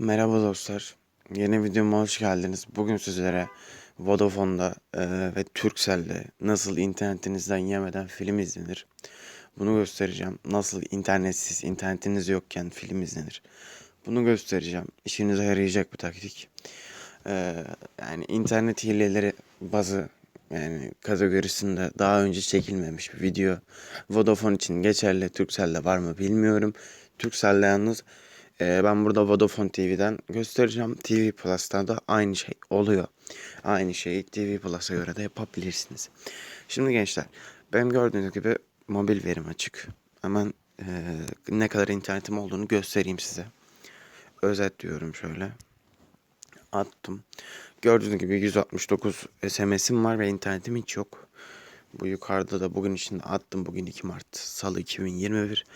Merhaba dostlar. Yeni videoma hoş geldiniz. Bugün sizlere Vodafone'da e, ve Turkcell'de nasıl internetinizden yemeden film izlenir. Bunu göstereceğim. Nasıl internetsiz, internetiniz yokken film izlenir. Bunu göstereceğim. İşinize yarayacak bir taktik. E, yani internet hileleri bazı yani kategorisinde daha önce çekilmemiş bir video. Vodafone için geçerli. Turkcell'de var mı bilmiyorum. Turkcell'de yalnız ee, ben burada Vodafone TV'den göstereceğim. TV Plus'ta da aynı şey oluyor. Aynı şeyi TV Plus'a göre de yapabilirsiniz. Şimdi gençler, benim gördüğünüz gibi mobil verim açık. Hemen e, ne kadar internetim olduğunu göstereyim size. Özet diyorum şöyle. Attım. Gördüğünüz gibi 169 SMS'im var ve internetim hiç yok. Bu yukarıda da bugün içinde attım. Bugün 2 Mart Salı 2021.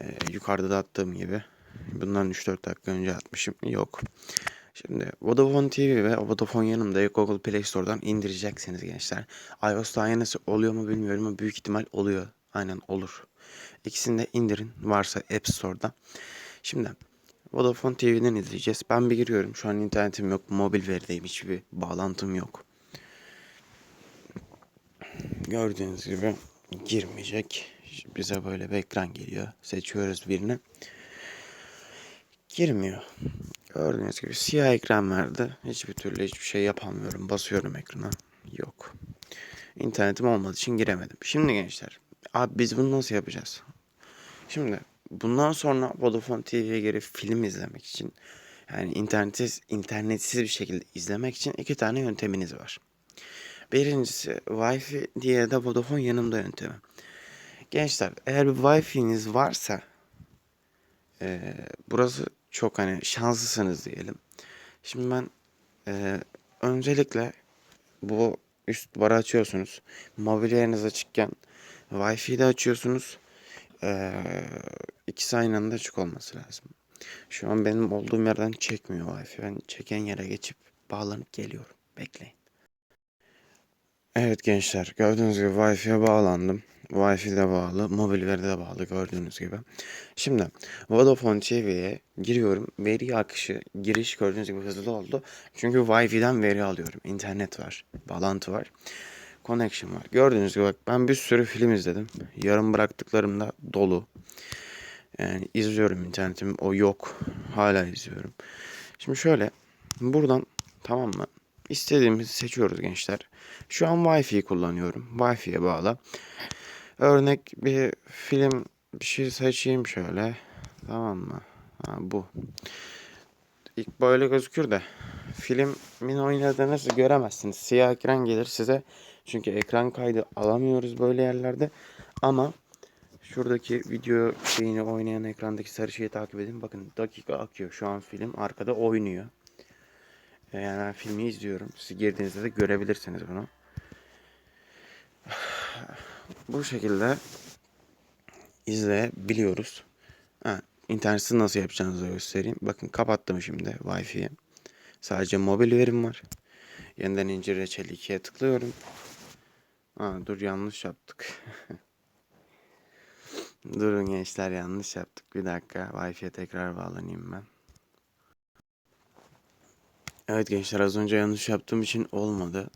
Ee, yukarıda da attığım gibi Bundan 3-4 dakika önce atmışım. Yok. Şimdi Vodafone TV ve Vodafone yanımda Google Play Store'dan indireceksiniz gençler. iOS'ta aynısı oluyor mu bilmiyorum ama büyük ihtimal oluyor. Aynen olur. İkisini de indirin varsa App Store'da. Şimdi Vodafone TV'den izleyeceğiz. Ben bir giriyorum. Şu an internetim yok. Mobil verideyim. Hiçbir bağlantım yok. Gördüğünüz gibi girmeyecek. Bize böyle bir ekran geliyor. Seçiyoruz birini girmiyor. Gördüğünüz gibi siyah ekran verdi. Hiçbir türlü hiçbir şey yapamıyorum. Basıyorum ekrana. Yok. İnternetim olmadığı için giremedim. Şimdi gençler. Abi biz bunu nasıl yapacağız? Şimdi bundan sonra Vodafone TV'ye girip film izlemek için yani internetsiz, internetsiz bir şekilde izlemek için iki tane yönteminiz var. Birincisi Wi-Fi, diğeri de Vodafone yanımda yöntemi. Gençler eğer bir Wi-Fi'niz varsa e, burası çok hani şanslısınız diyelim. Şimdi ben e, öncelikle bu üst barı açıyorsunuz. Mobil yeriniz açıkken Wi-Fi'yi de açıyorsunuz. E, ikisi aynı anda açık olması lazım. Şu an benim olduğum yerden çekmiyor Wi-Fi. Ben çeken yere geçip bağlanıp geliyorum. Bekleyin. Evet gençler gördüğünüz gibi Wi-Fi'ye bağlandım. Wi-Fi de bağlı, mobil veri de bağlı gördüğünüz gibi. Şimdi Vodafone TV'ye giriyorum. Veri akışı, giriş gördüğünüz gibi hızlı oldu. Çünkü Wi-Fi'den veri alıyorum. İnternet var, bağlantı var. Connection var. Gördüğünüz gibi bak ben bir sürü film izledim. Yarım bıraktıklarım da dolu. Yani izliyorum internetim o yok. Hala izliyorum. Şimdi şöyle buradan tamam mı? İstediğimizi seçiyoruz gençler. Şu an Wi-Fi kullanıyorum. Wi-Fi'ye bağlı. Örnek bir film bir şey seçeyim şöyle. Tamam mı? Ha, bu. İlk böyle gözükür de filmin oynadığınızı göremezsiniz. Siyah ekran gelir size. Çünkü ekran kaydı alamıyoruz böyle yerlerde. Ama şuradaki video şeyini oynayan ekrandaki sarı şeyi takip edin. Bakın dakika akıyor. Şu an film arkada oynuyor. Yani ben filmi izliyorum. Siz girdiğinizde de görebilirsiniz bunu. Bu şekilde izleyebiliyoruz. Ha, internetsiz nasıl yapacağınızı göstereyim. Bakın kapattım şimdi Wi-Fi'yi. Sadece mobil verim var. Yeniden ince reçeli 2'ye tıklıyorum. Ha, dur yanlış yaptık. Durun gençler yanlış yaptık. Bir dakika Wi-Fi'ye tekrar bağlanayım ben. Evet gençler az önce yanlış yaptığım için olmadı.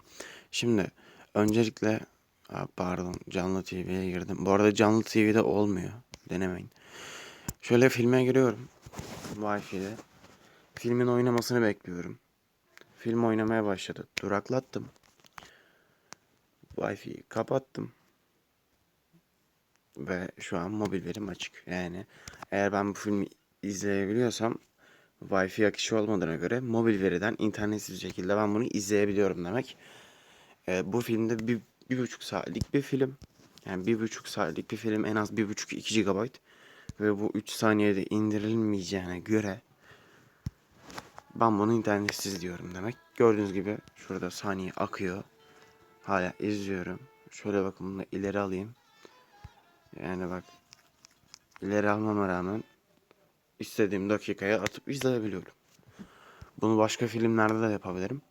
Şimdi öncelikle Aa, pardon canlı TV'ye girdim. Bu arada canlı TV'de olmuyor. Denemeyin. Şöyle filme giriyorum. Wi-Fi'de. Filmin oynamasını bekliyorum. Film oynamaya başladı. Duraklattım. Wi-Fi'yi kapattım. Ve şu an mobil verim açık. Yani eğer ben bu filmi izleyebiliyorsam Wi-Fi akışı olmadığına göre mobil veriden internetsiz şekilde ben bunu izleyebiliyorum demek. Ee, bu filmde bir bir buçuk saatlik bir film. Yani bir buçuk saatlik bir film en az bir buçuk iki GB ve bu 3 saniyede indirilmeyeceğine göre ben bunu internetsiz diyorum demek. Gördüğünüz gibi şurada saniye akıyor. Hala izliyorum. Şöyle bakın bunu ileri alayım. Yani bak ileri almama rağmen istediğim dakikaya atıp izleyebiliyorum. Bunu başka filmlerde de yapabilirim.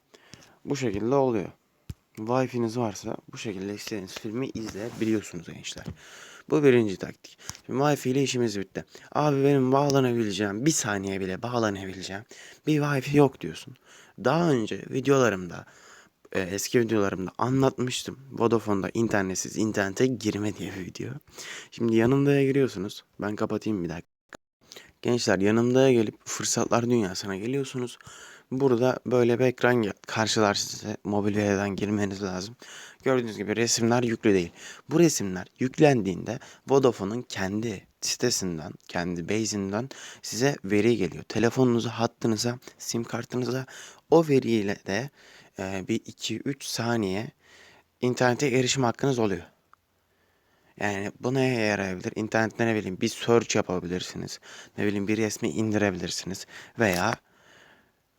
Bu şekilde oluyor. Wi-Fi'niz varsa bu şekilde istediğiniz filmi izleyebiliyorsunuz gençler. Bu birinci taktik. Şimdi Wi-Fi ile işimiz bitti. Abi benim bağlanabileceğim, bir saniye bile bağlanabileceğim bir Wi-Fi yok diyorsun. Daha önce videolarımda, e, eski videolarımda anlatmıştım. Vodafone'da internetsiz internete girme diye bir video. Şimdi yanımdaya giriyorsunuz. Ben kapatayım bir dakika. Gençler yanımdaya gelip fırsatlar dünyasına geliyorsunuz. Burada böyle bir ekran karşılar size. Mobil veriden girmeniz lazım. Gördüğünüz gibi resimler yüklü değil. Bu resimler yüklendiğinde Vodafone'un kendi sitesinden, kendi base'inden size veri geliyor. Telefonunuza, hattınıza, sim kartınıza o veriyle de e, bir 2-3 saniye internete erişim hakkınız oluyor. Yani bu neye yarayabilir? İnternette ne bileyim bir search yapabilirsiniz. Ne bileyim bir resmi indirebilirsiniz. Veya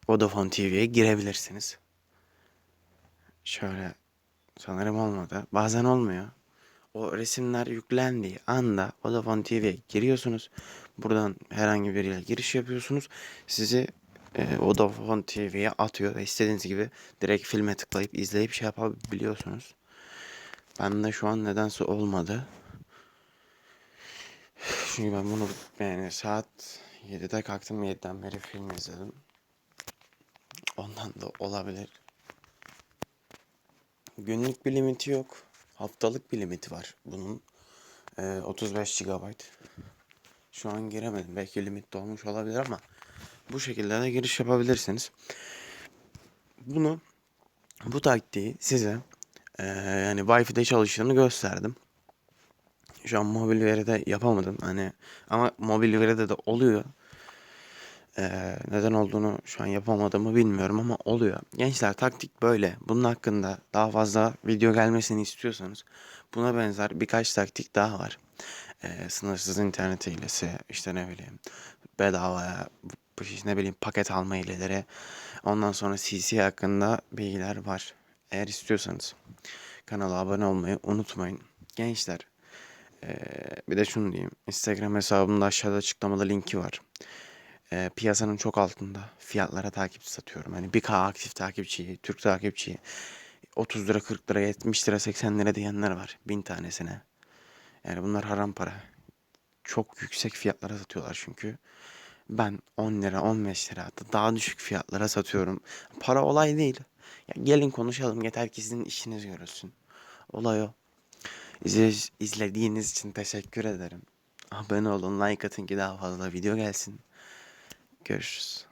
Vodafone TV'ye girebilirsiniz. Şöyle sanırım olmadı. Bazen olmuyor. O resimler yüklendiği anda Vodafone TV'ye giriyorsunuz. Buradan herhangi biriyle giriş yapıyorsunuz. Sizi e, Vodafone TV'ye atıyor ve istediğiniz gibi direkt filme tıklayıp izleyip şey yapabiliyorsunuz. Ben de şu an nedense olmadı. Çünkü ben bunu yani saat 7'de kalktım 7'den beri film izledim. Ondan da olabilir. Günlük bir limiti yok. Haftalık bir limiti var bunun. Ee, 35 GB. Şu an giremedim. Belki limit dolmuş olabilir ama bu şekilde de giriş yapabilirsiniz. Bunu bu taktiği size eee, yani Wi-Fi'de çalıştığını gösterdim. Şu an mobil veride yapamadım hani ama mobil veride de oluyor. Eee, neden olduğunu şu an yapamadığımı bilmiyorum ama oluyor. Gençler taktik böyle. Bunun hakkında daha fazla video gelmesini istiyorsanız buna benzer birkaç taktik daha var. Eee, sınırsız internet hilesi işte ne bileyim bedavaya ne bileyim paket alma hileleri ondan sonra CC hakkında bilgiler var. Eğer istiyorsanız kanala abone olmayı unutmayın. Gençler eee, bir de şunu diyeyim. Instagram hesabımda aşağıda açıklamada linki var. Eee, piyasanın çok altında fiyatlara takip satıyorum. Hani 1K aktif takipçiyi, Türk takipçiyi 30 lira, 40 lira, 70 lira, 80 lira diyenler var bin tanesine. Yani bunlar haram para. Çok yüksek fiyatlara satıyorlar çünkü. Ben 10 lira, 15 lira hatta daha düşük fiyatlara satıyorum. Para olay değil. Ya gelin konuşalım yeter ki sizin işiniz görülsün. Olay o. İzle- izlediğiniz için teşekkür ederim. Abone olun, like atın ki daha fazla video gelsin. Görüşürüz.